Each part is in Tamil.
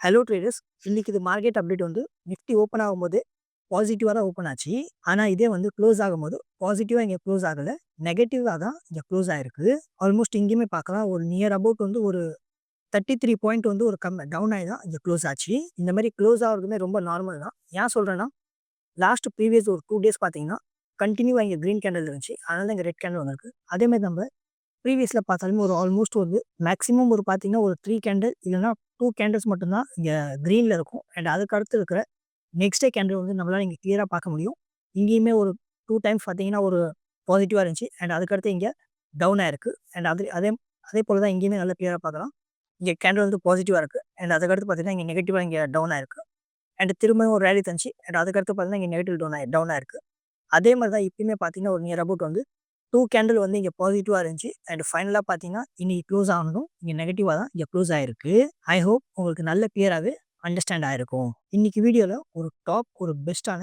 ஹலோ ட்ரேடர்ஸ் இன்னைக்கு இது மார்க்கெட் அப்டேட் வந்து நிஃப்டி ஓப்பன் ஆகும்போது பாசிட்டிவாக தான் ஓப்பன் ஆச்சு. ஆனால் இதே வந்து க்ளோஸ் ஆகும்போது பாசிட்டிவாக இங்கே க்ளோஸ் ஆகலை. நெகட்டிவாக தான் இங்கே க்ளோஸ் ஆயிருக்கு. ஆல்மோஸ்ட் இங்கேயுமே பார்க்கலாம். ஒரு நியர் அபவுட் வந்து ஒரு தேர்ட்டி த்ரீ பாயிண்ட் வந்து ஒரு கம் டவுன் ஆகி தான் இங்கே க்ளோஸ் ஆச்சு. இந்த மாதிரி க்ளோஸ் ஆகிறதுமே ரொம்ப நார்மல் தான். ஏன் சொல்கிறேன்னா லாஸ்ட் ப்ரீவியஸ் ஒரு டூ டேஸ் பார்த்தீங்கன்னா கண்டினியூவாக இங்கே க்ரீன் கேண்டல் இருந்துச்சு. அதனால தான் இங்கே ரெட் கேண்டல் வந்திருக்கு. அதேமாதிரி நம்ம ப்ரீவியஸில் பார்த்தாலுமே ஒரு ஆல்மோஸ்ட் ஒரு மேக்ஸிமம் ஒரு பார்த்தீங்கன்னா ஒரு த்ரீ கேண்டில் இல்லைன்னா டூ கேண்டில்ஸ் மட்டும்தான் இங்கே க்ரீனில் இருக்கும். அண்ட் அதுக்கு அடுத்து இருக்கிற நெக்ஸ்ட் டே கேண்டில் வந்து நம்மளால் இங்கே கிளியராக பார்க்க முடியும். இங்கேயுமே ஒரு டூ டைம்ஸ் பார்த்தீங்கன்னா ஒரு பாசிட்டிவாக இருந்துச்சு. அண்ட் அதுக்கடுத்து இங்கே டவுன் ஆயிருக்கு அண்ட் அது அதே அதே போல் தான் இங்கேயுமே நல்லா கிளியராக பார்க்கலாம். இங்கே கேண்டில் வந்து பாசிட்டிவாக இருக்குது அண்ட் அதுக்கடுத்து பார்த்தீங்கன்னா இங்கே நெகட்டிவாக இங்கே டவுன் ஆயிருக்கு அண்ட் திரும்பவும் ஒரு ரேலி தந்துச்சு. அண்ட் அதுக்கடுத்து பார்த்தீங்கன்னா இங்கே நெகட்டிவ் டவுன் ஆகி டவுன் ஆயிருக்கு அதே மாதிரி தான் இப்பயுமே பார்த்தீங்கன்னா ஒரு நியர் அபவுட் வந்து டூ கேண்டில் வந்து இங்கே பாசிட்டிவாக இருந்துச்சு. அண்ட் ஃபைனலாக பார்த்தீங்கன்னா இன்னைக்கு க்ளோஸ் ஆகணும் இங்கே நெகட்டிவாக தான் இங்கே க்ளோஸ் ஆயிருக்கு. ஐ ஹோப் உங்களுக்கு நல்ல கிளியராகவே அண்டர்ஸ்டாண்ட் ஆயிருக்கும். இன்னைக்கு வீடியோவில் ஒரு டாப் ஒரு பெஸ்ட்டான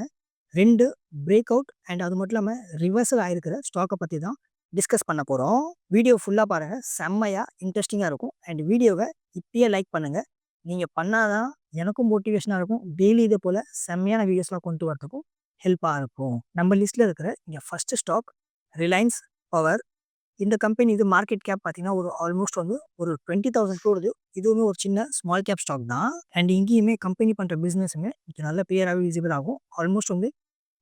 ரெண்டு பிரேக் அவுட் அண்ட் அது மட்டும் இல்லாமல் ரிவர்சல் ஆகிருக்கிற ஸ்டாக்கை பற்றி தான் டிஸ்கஸ் பண்ண போகிறோம் வீடியோ ஃபுல்லாக பாருங்கள் செம்மையாக இன்ட்ரெஸ்டிங்காக இருக்கும். அண்ட் வீடியோவை இப்பயே லைக் பண்ணுங்கள் நீங்கள் பண்ணாதான் எனக்கும் மோட்டிவேஷனாக இருக்கும். டெய்லி இதே போல் செம்மையான வீடியோஸ்லாம் கொண்டு வரதுக்கும் ஹெல்ப்பாக இருக்கும். நம்ம லிஸ்ட்டில் இருக்கிற இங்கே ஃபஸ்ட்டு ஸ்டாக் ரிலையன்ஸ் பவர். இந்த கம்பெனி இது மார்க்கெட் கேப் பார்த்தீங்கன்னா ஒரு ஆல்மோஸ்ட் வந்து ஒரு டுவெண்ட்டி தௌசண்ட் க்ரோடுது இதுவுமே ஒரு சின்ன ஸ்மால் கேப் ஸ்டாக் தான். அண்ட் இங்கேயுமே கம்பெனி பண்ணுற பிஸ்னஸுமே இது நல்ல கிளியராகவே விசிபிள் ஆகும். ஆல்மோஸ்ட் வந்து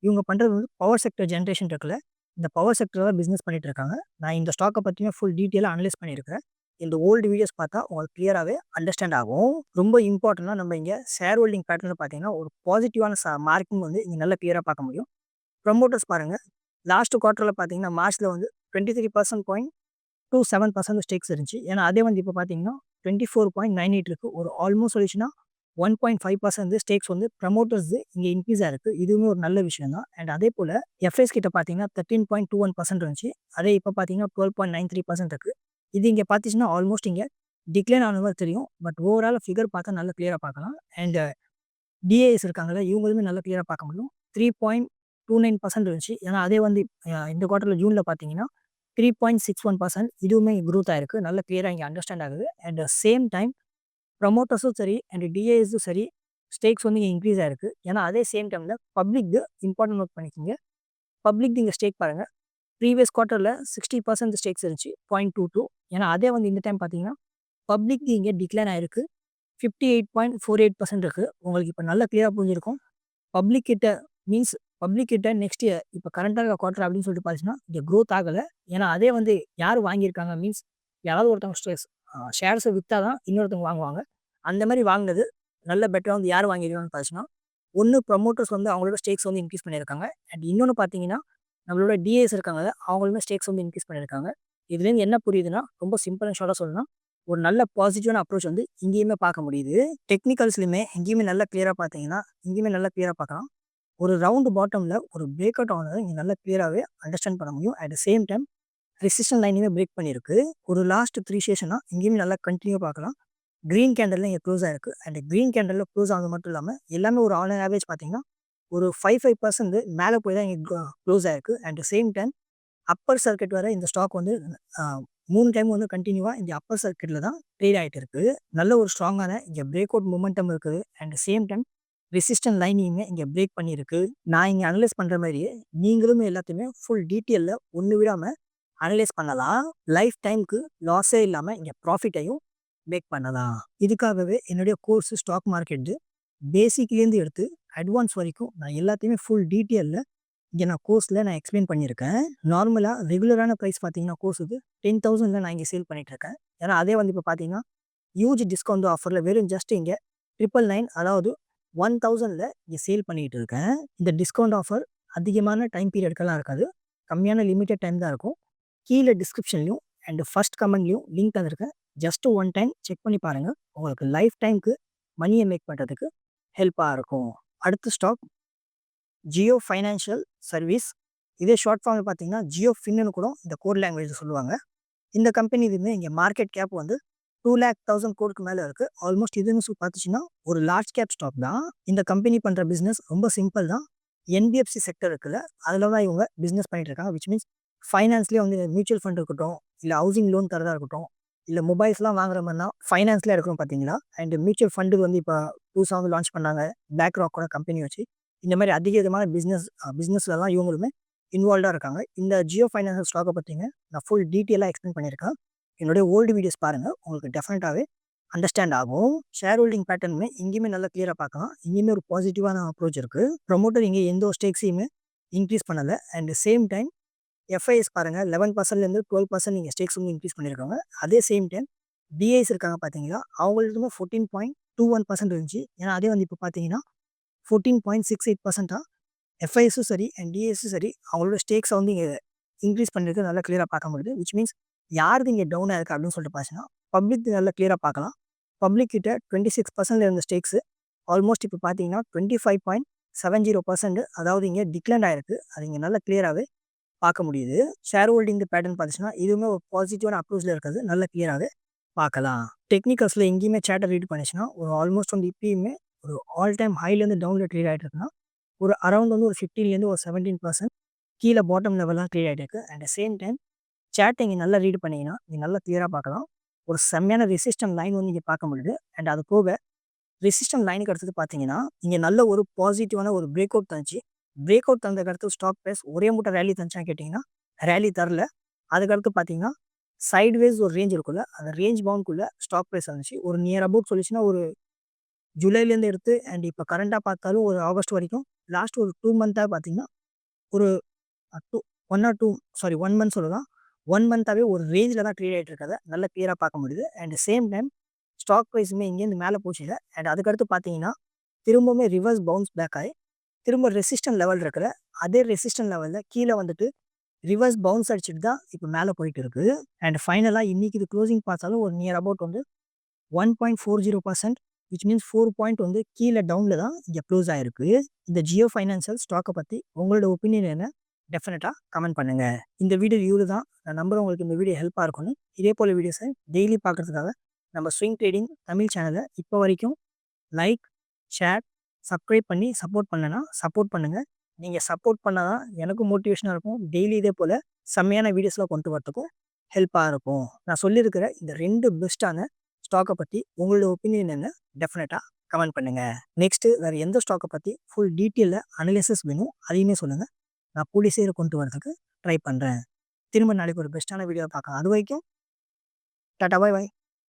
இவங்க பண்ணுறது வந்து பவர் செக்டர் ஜென்ரேஷன் இருக்குல்ல இந்த பவர் செக்டரில் பிஸ்னஸ் பண்ணிட்டு இருக்காங்க. நான் இந்த ஸ்டாக்கை பற்றின ஃபுல் டீட்டெயிலாக அனலைஸ் பண்ணியிருக்கிறேன். இந்த ஓல்டு வீடியோஸ் பார்த்தா உங்களுக்கு கிளியராகவே அண்டர்ஸ்டாண்ட் ஆகும். ரொம்ப இம்பார்ட்டண்ட்டாக நம்ம இங்கே ஷேர் ஹோல்டிங் பேட்டர்னில் பார்த்தீங்கன்னா ஒரு பாசிட்டிவான ச மார்க்கிங் வந்து இங்கே நல்ல கிளியராக பார்க்க முடியும். ப்ரொமோட்டர்ஸ் பாருங்கள் லாஸ்ட் குவார்ட்டரில் பார்த்தீங்கன்னா மார்ச்சில் வந்து twenty three percent point two seven percent stakes இருந்துச்சு. ஏன்னா அதே வந்து இப்போ பார்த்தீங்கன்னா twenty four point nine eight இருக்குது ஒரு ஆல்மோஸ்ட் சொல்லிச்சுன்னா one point five percent stakes வந்து ப்ரமோட்டர்ஸ் இங்கே இன்க்ரீஸ் ஆயிருக்கு. இதுவுமே ஒரு நல்ல விஷயம் தான் அண்ட் அதே போல் எஃப்எஸ் கிட்ட பார்த்தீங்கன்னா thirteen point two one percent இருந்துச்சு. அதே இப்போ பார்த்தீங்கன்னா twelve point nine three percent இருக்குது இது இங்கே பார்த்துச்சுன்னா ஆல்மோஸ்ட் இங்கே டிக்ளைன் ஆன மாதிரி தெரியும். பட் ஓவரால் ஃபிகர் பார்த்தா நல்லா கிளியராக பார்க்கலாம். அண்ட் டிஏஎஸ் இருக்காங்களே இவங்களுமே நல்லா கிளியராக பார்க்க முடியும். Three point two nine percent இருந்துச்சு. ஏன்னா அதே வந்து இந்த குவார்ட்டரில் ஜூனில் பார்த்தீங்கன்னா three point six one percent இதுவுமே க்ரோத் ஆயிருக்கு. நல்ல கிளியராக இங்கே அண்டர்ஸ்டாண்ட் ஆகுது. அண்ட் சேம் டைம் ப்ரமோட்டர்ஸும் சரி அண்ட் டிஏஎஸும் சரி ஸ்டேக்ஸ் வந்து இங்கே இன்க்ரீஸ் ஆயிருக்கு. ஏன்னா அதே சேம் டைமில் பப்ளிக் இம்பார்ட்டன்ட் நோட் பண்ணிக்கிங்க. பப்ளிக் இங்கே ஸ்டேக் பாருங்கள் ப்ரீவியஸ் குவார்ட்டரில் சிக்ஸ்டி பர்சன்ட் ஸ்டேக்ஸ் இருந்துச்சு பாயிண்ட் டூ டூ ஏன்னா அதே வந்து இந்த டைம் பார்த்தீங்கன்னா பப்ளிக் இங்கே டிக்ளைன் ஆயிருக்கு. Fifty eight point four eight percent இருக்குது உங்களுக்கு இப்போ நல்லா கிளியராக புரிஞ்சிருக்கும். பப்ளிக் கிட்ட மீன்ஸ் பப்ளிக் கிட்ட நெக்ஸ்ட் இயர் இப்போ கரண்டாக இருக்க குவார்டர் அப்படின்னு சொல்லிட்டு பார்த்தீங்கன்னா இங்கே க்ரோத் ஆகலை. ஏன்னா அதே வந்து யார் வாங்கியிருக்காங்க? மீன்ஸ் யாராவது ஒருத்தவங்க ஸ்ட்ரெஸ் ஷேர்ஸை விற்றா தான் இன்னொருத்தவங்க வாங்குவாங்க. அந்த மாதிரி வாங்கினது நல்ல பெட்டராக வந்து யார் வாங்கியிருக்காங்கன்னு பார்த்தீங்கன்னா ஒன்று ப்ரமோட்டர்ஸ் வந்து அவங்களோட ஸ்டேக்ஸ் வந்து இன்க்ரீஸ் பண்ணியிருக்காங்க. அண்ட் இன்னொன்று பார்த்தீங்கன்னா நம்மளோட டிஏஎஸ் இருக்காங்க அவங்களுமே ஸ்டேக்ஸ் வந்து இன்க்ரீஸ் பண்ணியிருக்காங்க. இதுலேருந்து என்ன புரியுதுன்னா ரொம்ப சிம்பிள் அண்ட் ஷார்ட்டாக சொல்லணும் ஒரு நல்ல பாசிட்டிவான அப்ரோச் வந்து இங்கேயுமே பார்க்க முடியுது. டெக்னிக்கல்ஸ்லையுமே எங்கேயுமே நல்லா கிளியராக பார்த்தீங்கன்னா இங்கேயுமே நல்லா கிளியராக பார்க்கலாம். ஒரு ரவுண்டு பாட்டமில் ஒரு பிரேக் அவுட் ஆனதை இங்கே நல்லா கிளியராகவே அண்டர்ஸ்டாண்ட் பண்ண முடியும். At the same time resistance லைனையுமே break பண்ணியிருக்கு. ஒரு லாஸ்ட் த்ரீ ஸ்டேஷனாக இங்கேயுமே நல்லா கண்டினியூ பார்க்கலாம். க்ரீன் கேண்டலில் இங்கே க்ளோஸ் ஆயிருக்கு. அண்ட் க்ரீன் கேண்டலில் க்ளோஸ் ஆனது மட்டும் இல்லாமல் எல்லாமே ஒரு ஆன்லைன் ஆவரேஜ் பார்த்தீங்கன்னா ஒரு ஃபைவ் ஃபைவ் பர்சன்ட் மேலே போய் தான் இங்கே க்ளோஸ் ஆயிருக்கு. And same time upper circuit வர இந்த ஸ்டாக் வந்து மூணு டைம் வந்து கண்டினியூவாக இந்த அப்பர் சர்க்கிட்டில் தான் ட்ரேட் ஆகிட்டு இருக்குது நல்ல ஒரு ஸ்ட்ராங்கான இங்கே பிரேக் அவுட் மூமெண்டம் இருக்குது அண்ட் சேம் டைம் ரெசிஸ்டன்ட் லைனிங்க இங்கே பிரேக் பண்ணியிருக்கு நான் இங்கே அனலைஸ் பண்ணுற மாதிரியே நீங்களுமே எல்லாத்தையுமே ஃபுல் டீட்டெயிலில் ஒன்று விடாமல் அனலைஸ் பண்ணலாம். லைஃப் டைமுக்கு லாஸே இல்லாமல் இங்கே ப்ராஃபிட்டையும் மேக் பண்ணலாம். இதுக்காகவே என்னுடைய கோர்ஸ் ஸ்டாக் மார்க்கெட்டு பேசிக்லேருந்து எடுத்து அட்வான்ஸ் வரைக்கும் நான் எல்லாத்தையுமே ஃபுல் டீட்டெயிலில் இங்கே நான் கோர்ஸில் நான் எக்ஸ்பிளைன் பண்ணியிருக்கேன். நார்மலாக ரெகுலரான ப்ரைஸ் பார்த்தீங்கன்னா கோர்ஸுக்கு டென் தௌசண்டில் நான் இங்கே சேல் பண்ணிகிட்ருக்கேன் ஏன்னா அதே வந்து இப்போ பார்த்தீங்கன்னா யூஜ் டிஸ்கவுண்ட் ஆஃபரில் வெறும் ஜஸ்ட் இங்கே ட்ரிபிள் நைன் அதாவது ஒன் தௌசண்டில் இங்கே சேல் பண்ணிகிட்டு இருக்கேன். இந்த டிஸ்கவுண்ட் ஆஃபர் அதிகமான டைம் பீரியட்கெல்லாம் இருக்காது. கம்மியான லிமிட்டட் டைம் தான் இருக்கும். கீழே டிஸ்கிரிப்ஷன்லையும் அண்ட் ஃபஸ்ட் கமெண்ட்லையும் லிங்க் தந்திருக்கேன். ஜஸ்ட் ஒன் டைம் செக் பண்ணி பாருங்கள் உங்களுக்கு லைஃப் டைமுக்கு மணியை மேக் பண்ணுறதுக்கு ஹெல்ப்பாக இருக்கும். அடுத்த ஸ்டாக். Jio financial service. இதே ஷார்ட் ஃபார்மில் பார்த்தீங்கன்னா ஜியோ ஃபின்னு கூட இந்த கோர் லாங்குவேஜ் சொல்லுவாங்க. இந்த கம்பெனி இங்கே மார்க்கெட் கேப் வந்து டூ லேக் தௌசண்ட் கோடுக்கு மேலே இருக்குது ஆல்மோஸ்ட் இதுன்னு பார்த்துச்சுன்னா ஒரு லார்ஜ் கேப் ஸ்டாக் தான் இந்த கம்பெனி பண்ணுற பிஸ்னஸ் ரொம்ப சிம்பிள் தான் என்பிஎஃப்சி செக்டர் இருக்குல்ல அதில் தான் இவங்க பிஸ்னஸ் பண்ணிட்டு இருக்காங்க விச் மீன்ஸ் ஃபைனான்ஸ்லேயே வந்து மியூச்சுவல் ஃபண்ட் இருக்கட்டும் இல்லை ஹவுசிங் லோன் தரதாக இருக்கட்டும் இல்லை மொபைல்ஸ்லாம் வாங்குற மாதிரினா ஃபைனான்ஸ்லேயே எடுக்கிறோம் பார்த்தீங்களா? அண்ட் மியூச்சுவல் ஃபண்டு வந்து இப்போ புதுசாக வந்து லான்ச் பண்ணாங்க. பிளாக் ராக்கோட கம்பெனி வச்சு. இந்த மாதிரி அதிக விதமான பிசினஸ் அ இவங்களுமே இன்வால்வாக இருக்காங்க. இந்த ஜியோ ஃபைனான்சியல் ஸ்டாக்கை பார்த்தீங்கன்னா நான் ஃபுல் டீட்டெயிலாக எக்ஸ்ப்ளைன் பண்ணியிருக்கேன். என்னுடைய ஓல்டு வீடியோஸ் பாருங்கள் உங்களுக்கு டெஃபினட்டாகவே அண்டர்ஸ்டாண்ட் ஆகும். ஷேர் ஹோல்டிங் பேட்டர்னுமே இங்கேயுமே நல்லா கிளியராக பார்க்கலாம். இங்கேயுமே ஒரு பாசிட்டிவான அப்ரோச் இருக்குது ப்ரமோட்டர் இங்கே எந்த ஒரு ஸ்டேக்ஸையுமே இன்க்ரீஸ் பண்ணலை அண்ட் சேம் டைம் எஃப்ஐஎஸ் பாருங்கள் லெவன் பர்சன்ட்லேருந்து டுவெல் பர்சன்ட் நீங்கள் ஸ்டேக்ஸ் வந்து இன்க்ரீஸ் பண்ணியிருக்காங்க. அதே சேம் டைம் டிஐஸ் இருக்காங்க பார்த்தீங்கன்னா அவங்கள்ட்டு fourteen point two one percent இருந்துச்சு. ஏன்னா அதே வந்து இப்போ பார்த்தீங்கன்னா ஃபோர்ட்டின் பாயிண்ட் சிக்ஸ் எயிட் பர்சன்ட்டாக எஃப்ஐஎஸும் சரி அண்ட் டிஎஸும் சரி அவங்களோட ஸ்டேக்ஸை வந்து இங்கே இன்க்ரீஸ் பண்ணியிருக்கு நல்லா கிளியராக பார்க்க முடியுது. விச் மீன்ஸ் யாருக்கு இங்கே டவுன் இருக்குது அப்படின்னு சொல்லிட்டு பார்த்தீங்கன்னா, பப்ளிக் நல்லா கிளியராக பார்க்கலாம். பப்ளிக் கிட்ட 26%ல இருந்த ஸ்டேக்ஸ் ஆல்மோஸ்ட் இப்போ பார்த்தீங்கன்னா 25.70% அதாவது இங்கே டிக்ளைன் ஆயிருக்கு. அது இங்கே நல்லா கிளியராகவே பார்க்க முடியுது. ஷேர் ஹோல்டிங் பேட்டர்ன் பார்த்துச்சுன்னா, இதுவுமே ஒரு பாசிட்டிவான அப்ரோச்சில் இருக்கிறது நல்ல கிளியராகவே பார்க்கலாம். டெக்னிக்கல்ஸில் எங்கேயுமே சேட்டர் ரீட் பண்ணுச்சுன்னா, ஒரு ஆல்மோஸ்ட் வந்து இப்பயுமே ஒரு ஆல் டைம் ஹைலேருந்து டவுன்ல க்ளியர் ஆகிட்டு இருக்குன்னா, ஒரு அரவுண்ட் வந்து ஒரு 15லேருந்து ஒரு செவன்டீன் பர்சன்ட் கீழே பாட்டம் லெவலாக க்ளியர் ஆகிட்டு இருக்கு. அட் த சேம் டைம் சேட்டை நீங்கள் நல்லா ரீட் பண்ணீங்கன்னா, நீங்கள் நல்லா கிளியராக பார்க்கலாம். ஒரு செம்மையான ரெசிஸ்டன்ட் லைன் வந்து நீங்கள் பார்க்க முடியுது. அண்ட் அது போக ரெசிஸ்டன்ட் லைனுக்கு அடுத்தது பார்த்தீங்கன்னா, இங்கே நல்ல ஒரு பாசிட்டிவான ஒரு பிரேக் அவுட் தந்துச்சு. பிரேக் அவுட் தந்ததுக்கு அடுத்து ஸ்டாக் ப்ரைஸ் ஒரே மூட்டை ரேலி தந்துச்சான்னு கேட்டிங்கன்னா ரேலி தரல. அதுக்கடுத்து பார்த்தீங்கன்னா, சைட்வேஸ் ஒரு ரேஞ்ச் இருக்குல்ல, அந்த ரேஞ்ச் பவுண்ட்குள்ளே ஸ்டாக் ப்ரைஸ் வந்துச்சு. ஒரு நியர் அபவுட் சொல்லிச்சுன்னா ஒரு ஜூலைலேருந்து எடுத்து அண்ட் இப்போ கரண்ட்டாக பார்த்தாலும் ஒரு ஆகஸ்ட் வரைக்கும் லாஸ்ட் ஒரு டூ மந்த்தாக பார்த்தீங்கன்னா, ஒரு two one or two sorry one month சொல்லலாம். 1 மந்த்தாவே ஒரு ரேஞ்சில் தான் ட்ரேட் ஆகிட்டு இருக்கிறத நல்லா கிளியராக பார்க்க முடியுது. அண்ட் சேம் டைம் ஸ்டாக் ப்ரைஸுமே இங்கேருந்து மேலே போச்சு இல்லை அண்ட் அதுக்கடுத்து பார்த்தீங்கன்னா, திரும்பவுமே ரிவர்ஸ் பவுன்ஸ் பேக் ஆகி திரும்ப ரெசிஸ்டன்ட் லெவல் இருக்கிற அதே ரெசிஸ்டன்ட் லெவலில் கீழே வந்துட்டு ரிவர்ஸ் பவுன்ஸ் அடிச்சுட்டு தான் இப்போ மேலே போயிட்டு இருக்குது அண்ட் ஃபைனலாக இன்னைக்கு இது க்ளோசிங் பார்த்தாலும் ஒரு நியர் அபவுட் வந்து 1.40% விச் மீன்ஸ் ஃபோர் பாயிண்ட் வந்து கீழே டவுனில் தான் இங்கே க்ளோஸ் ஆகிருக்கு இந்த ஜியோ ஃபைனான்சியல் ஸ்டாக்கை பற்றி உங்களோட ஒப்பீனியன் என்ன? டெஃபினட்டாக கமெண்ட் பண்ணுங்கள் இந்த வீடியோ வியூவில் தான். நான் நம்புகிறேன் உங்களுக்கு இந்த வீடியோ ஹெல்ப்பாக இருக்கும்னு. இதே போல் வீடியோஸை டெய்லி பார்க்குறதுக்காக நம்ம ஸ்விங் ட்ரேடிங் தமிழ் சேனலை இப்போ வரைக்கும் லைக், ஷேர், சப்ஸ்கிரைப் பண்ணி சப்போர்ட் பண்ணலன்னா சப்போர்ட் பண்ணுங்கள் நீங்கள் சப்போர்ட் பண்ணால் தான் எனக்கும் மோட்டிவேஷனாக இருக்கும். டெய்லி இதே போல் செம்மையான வீடியோஸ்லாம் கொண்டு வரதுக்கும் ஹெல்ப்பாக இருக்கும். நான் சொல்லியிருக்கிற இந்த ரெண்டு பெஸ்ட்டான ஸ்டாக்கை பற்றி உங்களோட ஒப்பீனியன் என்ன? டெஃபினட்டாக கமெண்ட் பண்ணுங்கள் நெக்ஸ்ட்டு வேறு எந்த ஸ்டாக்கை பற்றி ஃபுல் டீட்டெயிலில் அனலிசிஸ் வேணும் அதையுமே சொல்லுங்கள் நான் கூடிய சீக்கிரம் கொண்டு வரதுக்கு ட்ரை பண்ணுறேன் திரும்ப நாளைக்கு ஒரு பெஸ்ட்டான வீடியோவ பார்க்கலாம். அதுவரைக்கும் டாட்டா பாய் பாய்.